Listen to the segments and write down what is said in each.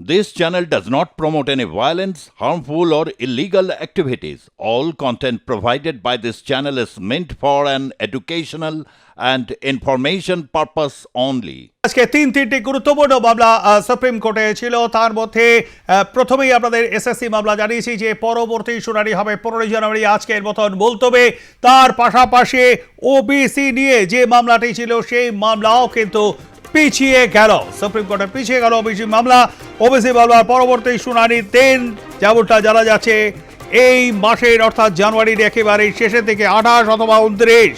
This channel does not promote any violence, harmful, or illegal activities. All content provided by this channel is meant for an educational and information purpose only. আজকে তিন তিনটি গুরুত্বপূর্ণ মামলা supreme কোর্টে ছিল তার মধ্যে প্রথমেই আপনাদের এসএসসি মামলা জানিয়েছি যে পরবর্তী শুনানি হবে পনেরোই জানুয়ারি আজকের মতন বলতবে তার পাশাপাশি ওবিসি নিয়ে যে মামলাটি ছিল সেই মামলাও কিন্তু পিছিয়ে গেল। সুপ্রিম কোর্টে পিছিয়ে গেল ওবিসি মামলা। ওবিসি মামলার পরবর্তী শুনানির দিন যেমনটা জানা যাচ্ছে। এই মাসের অর্থাৎ জানুয়ারির একেবারে শেষের দিকে আঠাশ অথবা উনত্রিশ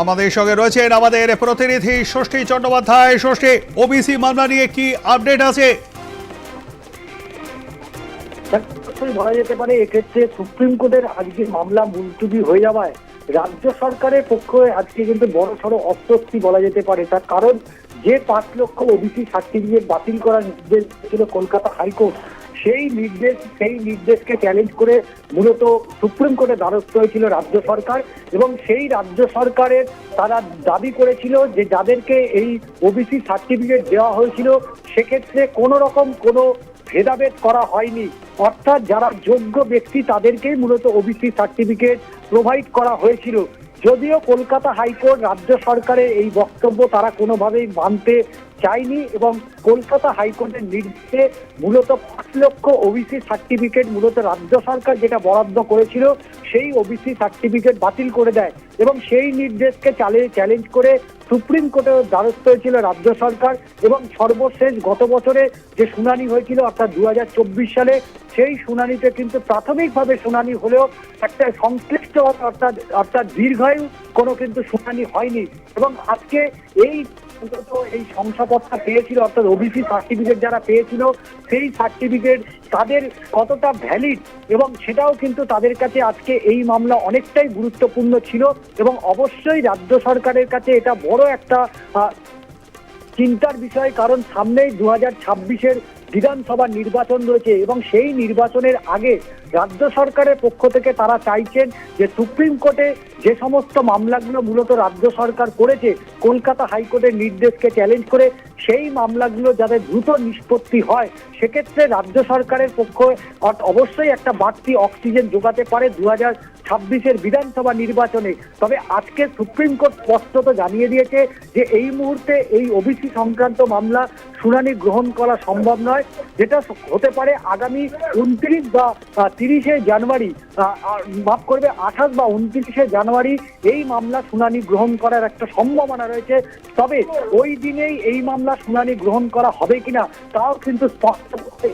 আমাদের সঙ্গে রয়েছেন আমাদের প্রতিনিধি ষষ্ঠী চট্টোপাধ্যায়। ষষ্ঠী ওবিসি মামলা নিয়ে কি আপডেট আছে? অবশ্যই বলা যেতে পারে, এক্ষেত্রে সুপ্রিম কোর্টের আজকে মামলা মুলতুবি হয়ে যাওয়ায় রাজ্য সরকারের পক্ষে আজকে কিন্তু বড় সড়ো অস্বস্তি বলা যেতে পারে। তার কারণ, যে পাঁচ লক্ষ ওবিসি সার্টিফিকেট বাতিল করার নির্দেশ ছিল কলকাতা হাইকোর্ট, সেই নির্দেশ, সেই নির্দেশকে চ্যালেঞ্জ করে মূলত সুপ্রিম কোর্টে দ্বারস্থ হয়েছিল রাজ্য সরকার এবং সেই রাজ্য সরকারের তারা দাবি করেছিল যে যাদেরকে এই ওবিসি সার্টিফিকেট দেওয়া হয়েছিল, সেক্ষেত্রে কোনো রকম কোনো ভেদাভেদ করা হয়নি। অর্থাৎ যারা যোগ্য ব্যক্তি তাদেরকেই মূলত ওবিসি সার্টিফিকেট প্রোভাইড করা হয়েছিল। যদিও কলকাতা হাইকোর্ট রাজ্য সরকারের এই বক্তব্য তারা কোনোভাবেই মানতে চায়নি এবং কলকাতা হাইকোর্টের নির্দেশে মূলত পাঁচ লক্ষ ওবিসি সার্টিফিকেট মূলত রাজ্য সরকার যেটা বরাদ্দ করেছিল, সেই ওবিসি সার্টিফিকেট বাতিল করে দেয় এবং সেই নির্দেশকে চালে চ্যালেঞ্জ করে সুপ্রিম কোর্টের দ্বারস্থ হয়েছিল রাজ্য সরকার এবং সর্বশেষ গত বছরে যে শুনানি হয়েছিল, অর্থাৎ দু হাজার চব্বিশ সালে, সেই শুনানিতে কিন্তু প্রাথমিকভাবে শুনানি হলেও একটা সংশ্লিষ্ট, অর্থাৎ অর্থাৎ দীর্ঘায়ু কোনো কিন্তু শুনানি হয়নি। এবং আজকে এই অন্তত এই শংসাপত্রটা পেয়েছিল, অর্থাৎ ওবিসি সার্টিফিকেট যারা পেয়েছিল, সেই সার্টিফিকেট তাদের কতটা ভ্যালিড এবং সেটাও কিন্তু তাদের কাছে আজকে এই মামলা অনেকটাই গুরুত্বপূর্ণ ছিল এবং অবশ্যই রাজ্য সরকারের কাছে এটা বড় একটা চিন্তার বিষয়। কারণ সামনেই দু হাজার ছাব্বিশের বিধানসভা নির্বাচন রয়েছে এবং সেই নির্বাচনের আগে রাজ্য সরকারের পক্ষ থেকে তারা চাইছেন যে সুপ্রিম কোর্টে যে সমস্ত মামলাগুলো মূলত রাজ্য সরকার করেছে, কলকাতা হাইকোর্টের নির্দেশকে চ্যালেঞ্জ করে সেই মামলাগুলো যাতে দ্রুত নিষ্পত্তি হয়, সেক্ষেত্রে রাজ্য সরকারের পক্ষ অবশ্যই একটা বাড়তি অক্সিজেন যোগাতে পারে। দু হাজার ছাব্বিশের বিধানসভা নির্বাচনে। তবে আজকে সুপ্রিম কোর্ট স্পষ্টত জানিয়ে দিয়েছে যে এই মুহূর্তে এই ওবিসি সংক্রান্ত মামলা শুনানি গ্রহণ করা সম্ভব নয়, যেটা হতে পারে আগামী উনত্রিশ বা তিরিশে জানুয়ারি মাফ করবে, আঠাশ বা উনত্রিশে জানুয়ারি এই মামলা শুনানি গ্রহণ করার একটা সম্ভাবনা রয়েছে। তবে ওই দিনেই এই মামলা শুনানি গ্রহণ করা হবে কিনা, তাও কিন্তু স্পষ্ট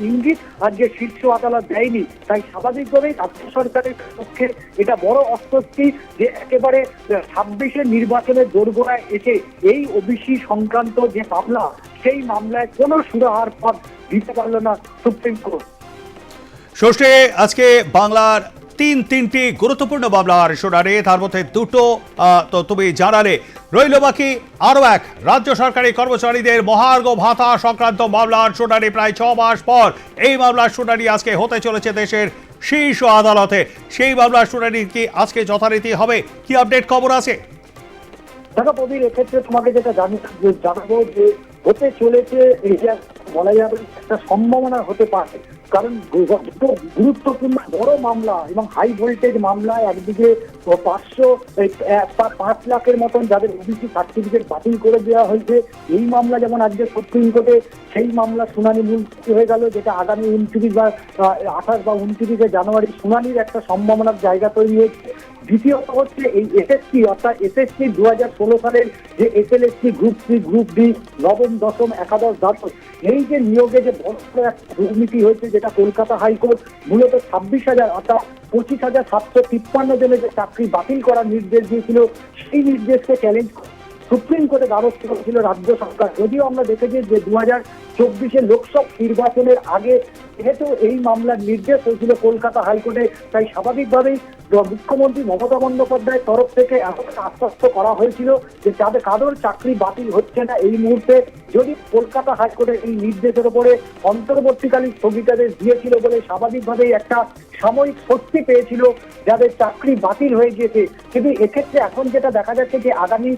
ইঙ্গিত যে শীর্ষ আদালত দেয়নি। তাই স্বাভাবিকভাবেই রাজ্য সরকারের পক্ষে এটা বড় অস্বস্তি যে একেবারে ছাব্বিশের নির্বাচনের দোরগোড়ায় এসে এই ওবিসি সংক্রান্ত যে মামলা, সেই মামলায় কোনো সুরাহার পথ দিতে পারল না সুপ্রিম কোর্ট। সর্ষে আজকে বাংলার তিন তিনটি গুরুত্বপূর্ণ মামলার শুনানি, তার মধ্যে দুটো তো তুমি জানালে। রইল বাকি আরও এক। রাজ্য সরকারি কর্মচারীদের মহার্ঘ ভাতা সংক্রান্ত মামলার শুনানি প্রায় ছ মাস পর। এই মামলার শুনানি আজকে হতে চলেছে দেশের শীর্ষ আদালতে। সেই মামলার শুনানি কি আজকে যথারীতি হবে? কি আপডেট খবর আছে? দেখো প্রবীর, এক্ষেত্রে তোমাকে যেটা জানি জানাব যে হতে চলেছে এটা বলা যাবে একটা সম্ভাবনা হতে পারে। কারণ গুরুত্বপূর্ণ বড় মামলা এবং হাই ভোল্টেজ মামলা, একদিকে পাঁচশো পাঁচ লাখের মতন যাদের ওবিসি সার্টিফিকেট বাতিল করে দেওয়া হয়েছে, এই মামলা যেমন আজকে সুপ্রিম কোর্টে সেই মামলা শুনানি মুলতবি হয়ে গেল, যেটা আগামী উনত্রিশ বা আঠাশ বা উনত্রিশে জানুয়ারি শুনানির একটা সম্ভাবনার জায়গা তৈরি হয়েছে। দ্বিতীয়ত হচ্ছে এই এসএসসি অর্থাৎ এসএসসি দু হাজার ষোলো সালের যে SLSSC group C group D নবম, দশম, একাদশ, দ্বাদশ, এই যে নিয়োগে যে বড় একটা দুর্নীতি হয়েছে যেটা কলকাতা হাইকোর্ট মূলত ছাব্বিশ হাজার, অর্থাৎ পঁচিশ হাজার সাতশো তিপ্পান্ন জনের যে চাকরি বাতিল করার নির্দেশ দিয়েছিল, সেই নির্দেশকে চ্যালেঞ্জ সুপ্রিম কোর্টে দ্বারস্থ করেছিল রাজ্য সরকার। যদিও আমরা দেখেছি যে দু হাজার চব্বিশে লোকসভা নির্বাচনের আগে যেহেতু এই মামলার নির্দেশ হয়েছিল কলকাতা হাইকোর্টে, তাই স্বাভাবিকভাবেই মুখ্যমন্ত্রী মমতা বন্দ্যোপাধ্যায়ের তরফ থেকে এতটা আশ্বস্ত করা হয়েছিল যে যাদের কারোর চাকরি বাতিল হচ্ছে না এই মুহূর্তে। যদি কলকাতা হাইকোর্টের এই নির্দেশের উপরে অন্তর্বর্তীকালীন স্থগিতাদেশ দিয়েছিল বলে স্বাভাবিকভাবেই একটা সাময়িক স্বস্তি পেয়েছিল যাদের চাকরি বাতিল হয়ে গিয়েছে। কিন্তু এক্ষেত্রে এখন যেটা দেখা যাচ্ছে যে আগামী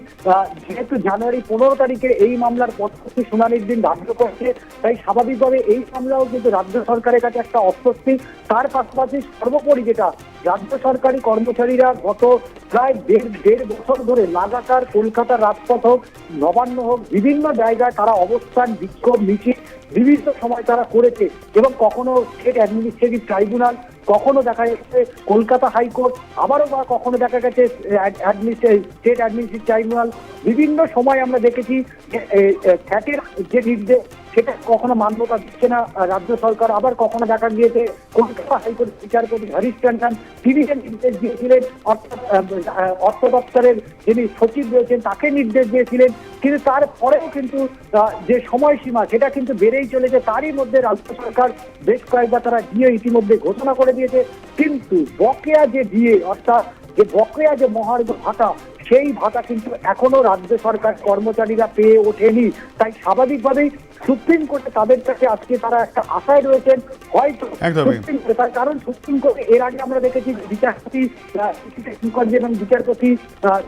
যেহেতু জানুয়ারি পনেরো তারিখে এই মামলার পরবর্তী শুনানির দিন ধার্য করছে, তাই স্বাভাবিকভাবে এই মামলাও কিন্তু রাজ্য সরকারের কাছে একটা অস্বস্তি। তার পাশাপাশি সর্বোপরি যেটা রাজ্য সরকারি কর্মচারীরা গত প্রায় দেড় দেড় বছর ধরে লাগাতার কলকাতার রাজপথ হোক, নবান্ন হোক, বিভিন্ন জায়গায় তারা অবস্থান বিক্ষোভ, মিছিল বিভিন্ন সময় তারা করেছে এবং কখনো স্টেট অ্যাডমিনিস্ট্রেটিভ ট্রাইব্যুনাল কখনো দেখা যাচ্ছে কলকাতা হাইকোর্ট, আবারও বা কখনো দেখা গেছে স্টেট অ্যাডমিনিস্ট্রেটিভ ট্রাইব্যুনাল বিভিন্ন সময় আমরা দেখেছি ফ্যাটের যে নির্দেশ সেটা কখনো মান্যতা দিচ্ছে না রাজ্য সরকার আবার কখনো দেখা গিয়েছে কলকাতা হাইকোর্ট বিচারপতি হরিশ ট্যান্ডন তিনি যে নির্দেশ দিয়েছিলেন, অর্থাৎ অর্থ দপ্তরের যিনি সচিব রয়েছেন তাকে নির্দেশ দিয়েছিলেন, কিন্তু তারপরেও কিন্তু যে সময়সীমা সেটা কিন্তু বেড়েই চলেছে, তারই মধ্যে রাজ্য সরকার বেশ কয়েকবার তারা দিয়ে ইতিমধ্যে ঘোষণা করে দিয়েছে, কিন্তু বকেয়া যে দিয়ে অর্থাৎ যে বকেয়া যে মহার্ঘ ভাতা সেই ভাতা কিন্তু এখনও রাজ্য সরকার কর্মচারীরা পেয়ে ওঠেনি। তাই স্বাভাবিকভাবেই সুপ্রিম কোর্টে তাদের কাছে আজকে তারা একটা আশায় রয়েছেন। হয়তো সুপ্রিম কোর্টে তার কারণ সুপ্রিম কোর্টে এর আগে আমরা দেখেছি বিচারপতি মুখার্জি এবং বিচারপতি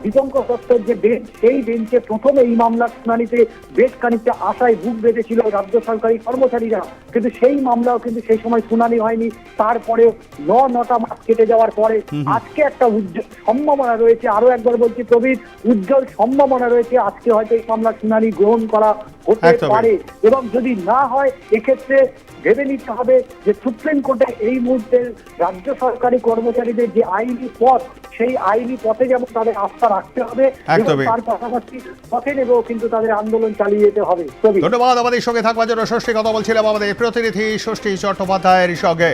দীপঙ্কর দত্তর যে বেঞ্চ সেই বেঞ্চে প্রথমে এই মামলার শুনানিতে বেশ খানিকটা আশায় বুক বেঁধেছিল রাজ্য সরকারি কর্মচারীরা। কিন্তু সেই মামলাও কিন্তু সেই সময় শুনানি হয়নি। তারপরেও ন নটা মাস কেটে যাওয়ার পরে আজকে একটা সম্ভাবনা রয়েছে। আরও একবার বলছি প্রবীর উজ্জ্বল সম্ভাবনা রয়েছে। আজকে হয়তো এই মামলার শুনানি গ্রহণ করা হতে পারে এবং যদি না হয় এক্ষেত্রে ভেবে নিতে হবে যে সুপ্রিম কোর্টে এই মুহূর্তে রাজ্য সরকারি কর্মচারীদের যে আইনি পথ সেই আইনি পথে যেমন তাদের আস্থা রাখতে হবে তার পাশাপাশি পথে নেবেও কিন্তু তাদের আন্দোলন চালিয়ে যেতে হবে। ধন্যবাদ আমাদের সঙ্গে থাকবার জন্য। ষষ্ঠী কথা বলছিলাম আমাদের প্রতিনিধি ষষ্ঠী চট্টোপাধ্যায়ের সঙ্গে।